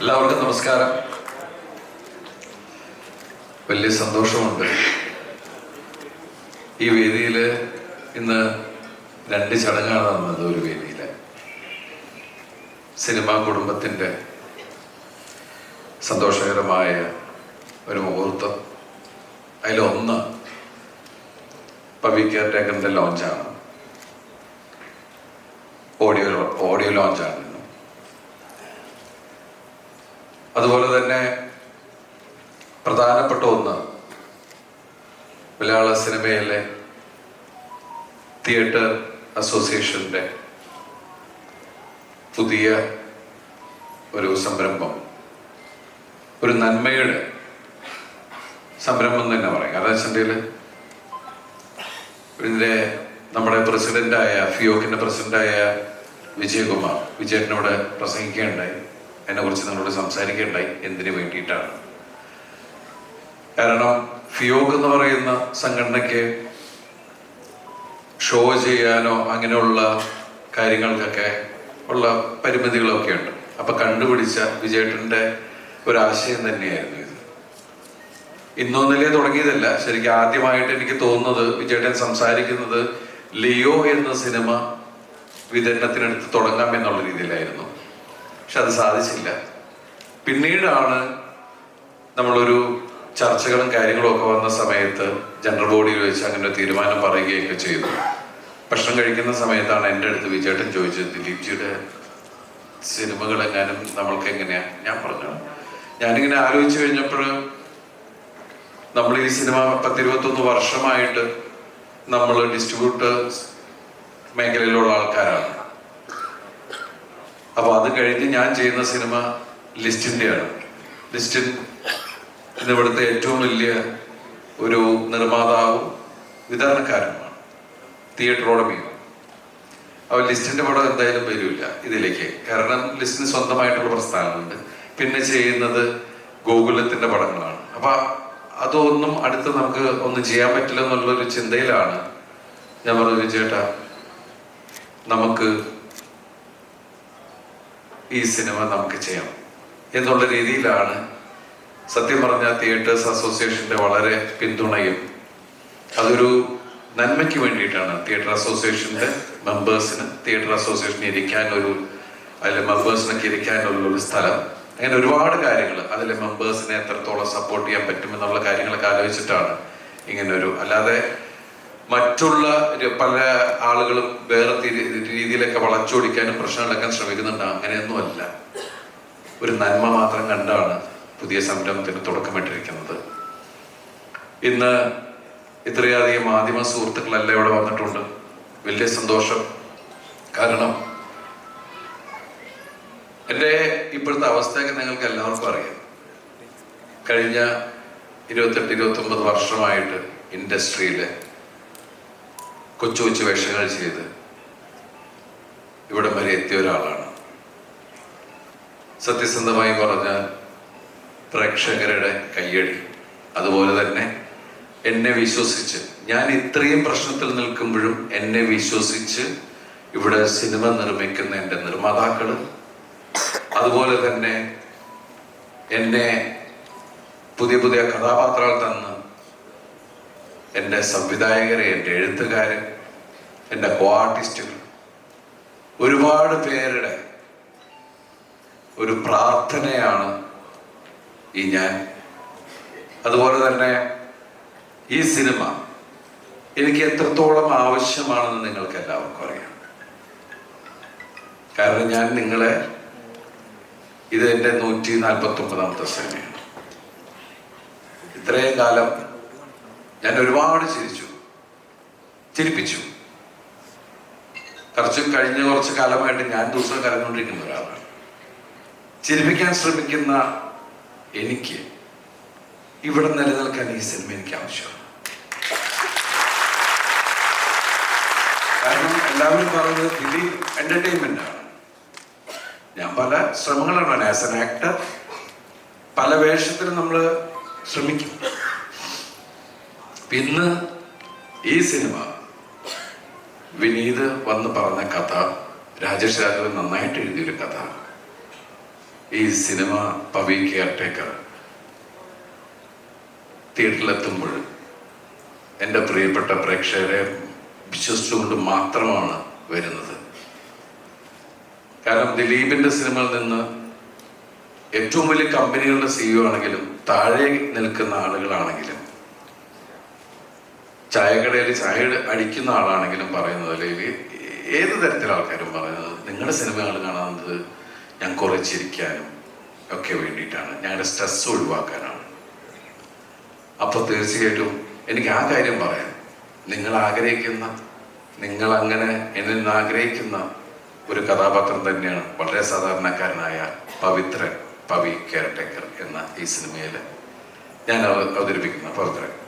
എല്ലാവർക്കും നമസ്കാരം. വലിയ സന്തോഷമുണ്ട്. ഈ വേദിയിൽ ഇന്ന് രണ്ട് ചടങ്ങാണ് നടന്നത് ഒരു വേദിയിൽ സിനിമാ കുടുംബത്തിന്റെ സന്തോഷകരമായ ഒരു മുഹൂർത്തം. അതിലൊന്ന് പവി കെയർ ടേക്കറിന്റെ ലോഞ്ചാണ്. ഓഡിയോ ഓഡിയോ ലോഞ്ചാണ് ഇന്ന് അതുപോലെ തന്നെ പ്രധാനപ്പെട്ട ഒന്ന് മലയാള സിനിമയിലെ തിയേറ്റർ അസോസിയേഷന്റെ പുതിയ ഒരു സംരംഭം. ഒരു നന്മയുടെ സംരംഭം തന്നെ പറയാം. കാരണം വെച്ചിട്ടുണ്ടെങ്കിൽ ഇതിന്റെ നമ്മുടെ പ്രസിഡന്റായ ഫിയോക്കിന്റെ പ്രസിഡന്റായ വിജയകുമാർ വിജയനോട് പ്രസംഗിക്കുകയുണ്ടായി. എന്നെ കുറിച്ച് നിങ്ങളോട് സംസാരിക്കുകയുണ്ടായി എന്തിനു വേണ്ടിയിട്ടാണ്? കാരണം ഫിയോഗ് എന്ന് പറയുന്ന സംഘടനയ്ക്ക് ഷോ ചെയ്യാനോ അങ്ങനെയുള്ള കാര്യങ്ങൾക്കൊക്കെ ഉള്ള പരിമിതികളൊക്കെ ഉണ്ട്. അപ്പൊ കണ്ടുപിടിച്ച വിജയേട്ടന്റെ ഒരാശയം തന്നെയായിരുന്നു ഇത്. ഇന്നൊന്നിലേ തുടങ്ങിയതല്ല. ശരിക്കും ആദ്യമായിട്ട് എനിക്ക് തോന്നുന്നത് വിജയേട്ടൻ സംസാരിക്കുന്നത് ലിയോ എന്ന സിനിമ വിതരണത്തിനടുത്ത് തുടങ്ങാം എന്നുള്ള രീതിയിലായിരുന്നു. പക്ഷെ അത് സാധിച്ചില്ല. പിന്നീടാണ് നമ്മളൊരു ചർച്ചകളും കാര്യങ്ങളും ഒക്കെ വന്ന സമയത്ത് ജനറൽ ബോഡിയിൽ വെച്ച് അങ്ങനെ തീരുമാനം പറയുകയൊക്കെ ചെയ്തു. ഭക്ഷണം കഴിക്കുന്ന സമയത്താണ് എന്റെ അടുത്ത് വിജയേട്ടൻ ചോദിച്ചത് ദിലീപ്ജിയുടെ സിനിമകൾ എങ്ങാനും നമ്മൾക്ക് എങ്ങനെയാ? ഞാൻ പറഞ്ഞു. ഞാനിങ്ങനെ ആലോചിച്ചു കഴിഞ്ഞപ്പോൾ നമ്മൾ ഈ സിനിമ പത്തിരുപത്തൊന്ന് വർഷമായിട്ട് നമ്മൾ ഡിസ്ട്രിബ്യൂട്ടേഴ്സ് മേഖലയിലുള്ള ആൾക്കാരാണ്. അപ്പൊ അത് കഴിഞ്ഞ് ഞാൻ ചെയ്യുന്ന സിനിമ ലിസ്റ്റിന്റെയാണ്. ലിസ്റ്റിൻ ഇന്നിവിടുത്തെ ഏറ്റവും വലിയ ഒരു നിർമ്മാതാവും വിതരണക്കാരനുമാണ് തിയേറ്ററോടമിയും അപ്പോൾ ലിസ്റ്റിന്റെ പടം എന്തായാലും വരില്ല ഇതിലേക്ക്. കാരണം ലിസ്റ്റിന് സ്വന്തമായിട്ടുള്ള പ്രസ്ഥാനമുണ്ട്. പിന്നെ ചെയ്യുന്നത് ഗോകുലത്തിന്റെ പടങ്ങളാണ്. അപ്പൊ അതൊന്നും അടുത്ത് നമുക്ക് ഒന്നും ചെയ്യാൻ പറ്റില്ല എന്നുള്ളൊരു ചിന്തയിലാണ് ഞാൻ പറഞ്ഞു ചേട്ടാ നമുക്ക് ഈ സിനിമ നമുക്ക് ചെയ്യാം എന്നുള്ള രീതിയിലാണ് സത്യം പറഞ്ഞ തിയേറ്റേഴ്സ് അസോസിയേഷന്റെ വളരെ പിന്തുണയും അതൊരു നന്മയ്ക്ക് വേണ്ടിയിട്ടാണ് തിയേറ്റർ അസോസിയേഷന്റെ മെമ്പേഴ്സിന് തിയേറ്റർ അസോസിയേഷൻ ഇരിക്കാൻ ഒരു അതിലെ മെമ്പേഴ്സിനൊക്കെ ഇരിക്കാനുള്ള ഒരു സ്ഥലം. അങ്ങനെ ഒരുപാട് കാര്യങ്ങൾ അതിലെ മെമ്പേഴ്സിനെ എത്രത്തോളം സപ്പോർട്ട് ചെയ്യാൻ പറ്റുമെന്നുള്ള കാര്യങ്ങളൊക്കെ ആലോചിച്ചിട്ടാണ് ഇങ്ങനൊരു അല്ലാതെ മറ്റുള്ള പല ആളുകളും വേറെ രീതിയിലൊക്കെ വളച്ചൊടിക്കാനും പ്രശ്നങ്ങളൊക്കെ ശ്രമിക്കുന്നുണ്ട്. അങ്ങനെയൊന്നുമല്ല. ഒരു നന്മ മാത്രം കണ്ടാണ് പുതിയ സംരംഭത്തിന് തുടക്കമിട്ടിരിക്കുന്നത്. ഇന്ന് ഇത്രയധികം മാധ്യമ സുഹൃത്തുക്കളെല്ലാം ഇവിടെ വന്നിട്ടുണ്ട്. വലിയ സന്തോഷം. കാരണം എന്റെ ഇപ്പോഴത്തെ അവസ്ഥയൊക്കെ നിങ്ങൾക്ക് എല്ലാവർക്കും അറിയാം. കഴിഞ്ഞ ഇരുപത്തെട്ട് ഇരുപത്തി ഒമ്പത് വർഷമായിട്ട് ഇൻഡസ്ട്രിയിൽ കൊച്ചു കൊച്ചു വേഷങ്ങൾ ചെയ്ത് ഇവിടം വരെ എത്തിയ ഒരാളാണ്. സത്യസന്ധമായി പറഞ്ഞാൽ പ്രേക്ഷകരുടെ കയ്യടി. അതുപോലെ തന്നെ എന്നെ വിശ്വസിച്ച് ഞാൻ ഇത്രയും പ്രശ്നത്തിൽ നിൽക്കുമ്പോഴും എന്നെ വിശ്വസിച്ച് ഇവിടെ സിനിമ നിർമ്മിക്കുന്ന എന്റെ നിർമ്മാതാക്കൾ അതുപോലെ തന്നെ എന്നെ പുതിയ പുതിയ കഥാപാത്രങ്ങൾ തന്ന് എന്റെ സംവിധായകരെ എന്റെ എഴുത്തുകാരെ എന്റെ കോ ആർട്ടിസ്റ്റുകൾ ഒരുപാട് പേരുടെ ഒരു പ്രാർത്ഥനയാണ് ഈ ഞാൻ. അതുപോലെ തന്നെ ഈ സിനിമ എനിക്ക് എത്രത്തോളം ആവശ്യമാണെന്ന് നിങ്ങൾക്ക് എല്ലാവർക്കും അറിയാം. കാരണം ഞാൻ നിങ്ങളെ ഇത് എന്റെ നൂറ്റി നാൽപ്പത്തി ഒമ്പതാമത്തെ സിനിമയാണ്. ഇത്രയും കാലം ഞാൻ ഒരുപാട് ചിരിച്ചു. ചിരിപ്പിച്ചു. കുറച്ച് കഴിഞ്ഞ കുറച്ച് കാലമായിട്ട് ഞാൻ ദിവസം കരഞ്ഞുകൊണ്ടിരിക്കുന്ന ഒരാളാണ്. ചിരിപ്പിക്കാൻ ശ്രമിക്കുന്ന എനിക്ക് ഇവിടെ നിലനിൽക്കാൻ ഈ സിനിമ എനിക്ക് ആവശ്യമാണ്. കാരണം എല്ലാവരും പറയുന്നത് ദിലീപ് എന്റർടൈൻമെന്റ് ആണ്. ഞാൻ പല ശ്രമങ്ങളാണ്. ആസ് എൻ ആക്ടർ പല വേഷത്തിലും നമ്മൾ ശ്രമിക്കും. ഇന്ന് ഈ സിനിമ വിനീത് വന്ന് പറഞ്ഞ കഥ രാജേഷ് രാഘവൻ നന്നായിട്ട് എഴുതിയൊരു കഥ. ഈ സിനിമ പവി കെയർടേക്കർ തിയേറ്ററിലെത്തുമ്പോൾ എന്റെ പ്രിയപ്പെട്ട പ്രേക്ഷകരെ വിശ്വസിച്ചുകൊണ്ട് മാത്രമാണ് വരുന്നത്. കാരണം ദിലീപിന്റെ സിനിമയിൽ നിന്ന് ഏറ്റവും വലിയ കമ്പനികളുടെ സിഇഒ ആണെങ്കിലും താഴെ നിൽക്കുന്ന ആളുകളാണെങ്കിലും ചായക്കടയിൽ ചായ അടിക്കുന്ന ആളാണെങ്കിലും പറയുന്നത് അല്ലെങ്കിൽ ഏത് തരത്തിലുള്ള ആൾക്കാരും പറയുന്നത് നിങ്ങളുടെ സിനിമകൾ കാണുന്നത് ഞാൻ കുറേ ചിരിക്കാനും ഒക്കെ വേണ്ടിയിട്ടാണ്. ഞങ്ങളുടെ സ്ട്രെസ് ഒഴിവാക്കാനാണ്. അപ്പോൾ തീർച്ചയായിട്ടും എനിക്ക് ആ കാര്യം പറയാം. നിങ്ങൾ ആഗ്രഹിക്കുന്ന നിങ്ങൾ അങ്ങനെ എന്നിൽ നിന്ന് ആഗ്രഹിക്കുന്ന ഒരു കഥാപാത്രം തന്നെയാണ് വളരെ സാധാരണക്കാരനായ പവിത്രൻ പവി കെയർടേക്കർ എന്ന ഈ സിനിമയിൽ ഞാൻ അവതരിപ്പിക്കുന്ന പവിത്രൻ.